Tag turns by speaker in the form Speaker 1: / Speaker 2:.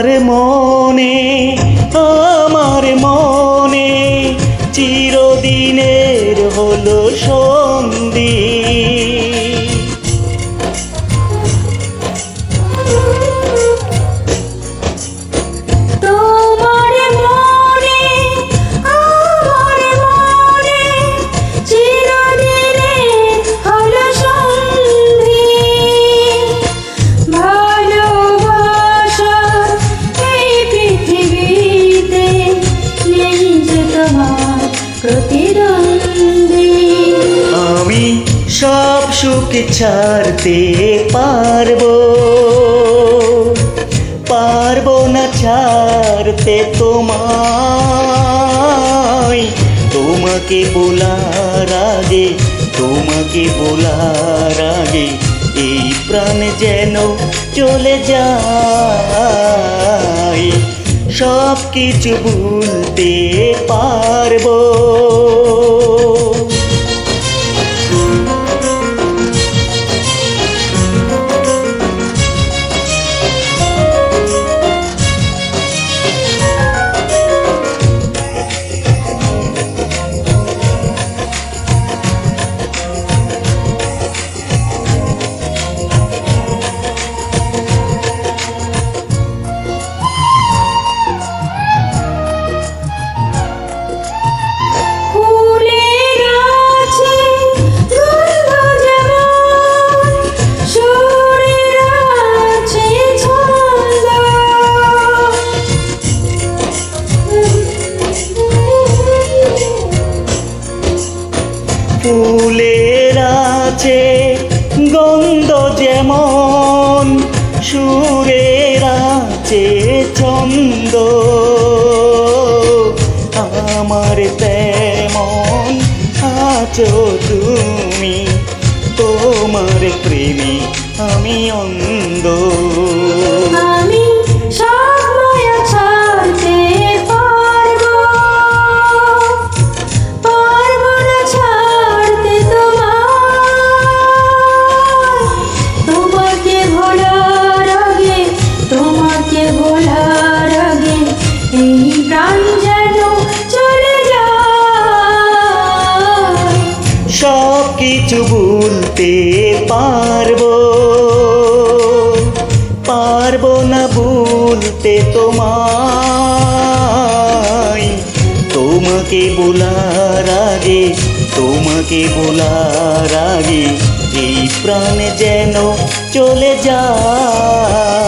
Speaker 1: আমার মনে আমার মনে চিরদিনের হলো সন্ধি সুখ ছাড়তে পারব। পারব না ছাড়তে তোমায়। তোমাকে বলার আগে, তোমাকে বলার আগে এই প্রাণ যেন চলে যায়। সব কিছু ভুলতে পারব।
Speaker 2: ফুলের আছে, গন্ধ যেমন, সুরের আছে ছন্দ।
Speaker 1: আমার তেমন আছো তুমি, তোমার প্রেমে আমি অন্ধ। কিছু ভুলতে পারব। পারব না ভুলতে তোমায়। তোমাকে বলার আগে, তোমাকে বলার আগে, এই প্রাণ যেন চলে যায়।